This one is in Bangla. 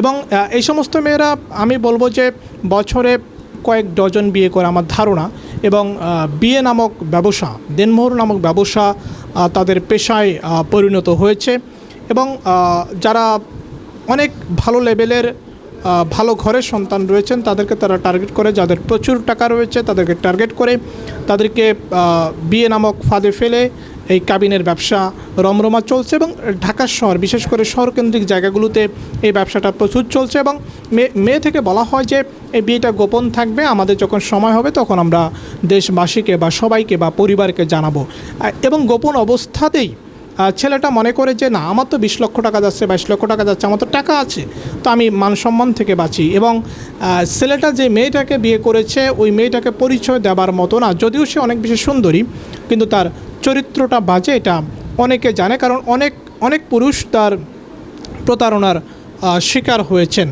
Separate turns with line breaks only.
এবং এই সমস্ত মেয়েরা, আমি বলব যে বছরে কয়েক ডজন বিয়ে করে আমার ধারণা এবং বিয়ে নামক ব্যবসা, দেনমোহর নামক ব্যবসা তাদের পেশায় পরিণত হয়েছে এবং যারা অনেক ভালো লেভেলের ভালো ঘরের সন্তান রয়েছেন, তাদেরকে তারা টার্গেট করে। যাদের প্রচুর টাকা রয়েছে, তাদেরকে টার্গেট করে। তাদেরকে বিয়ে নামক ফাঁদে ফেলে এই কাবিনের ব্যবসা রমরমা চলছে এবং ঢাকা শহর, বিশেষ করে শহরকেন্দ্রিক জায়গাগুলোতে এই ব্যবসাটা প্রচুর চলছে এবং মেয়ে থেকে বলা হয় যে এই বিয়েটা গোপন থাকবে। আমাদের যখন সময় হবে, তখন আমরা দেশবাসীকে বা সবাইকে বা পরিবারকে জানাব। এবং গোপন অবস্থাতেই ছেলেটা মনে করে যে, না, আমার তো বিশ লক্ষ টাকা যাচ্ছে, বাইশ লক্ষ টাকা যাচ্ছে, আমার তো টাকা আছে, তো আমি মান সম্মান থেকে বাঁচি। এবং ছেলেটা যে মেয়েটাকে বিয়ে করেছে, ওই মেয়েটাকে পরিচয় দেওয়ার মতো না, যদিও সে অনেক বেশি সুন্দরী, কিন্তু তার চরিত্রটা বাজে, এটা অনেকে জানে, কারণ অনেক অনেক পুরুষ তার প্রতারণার শিকার হয়েছেন।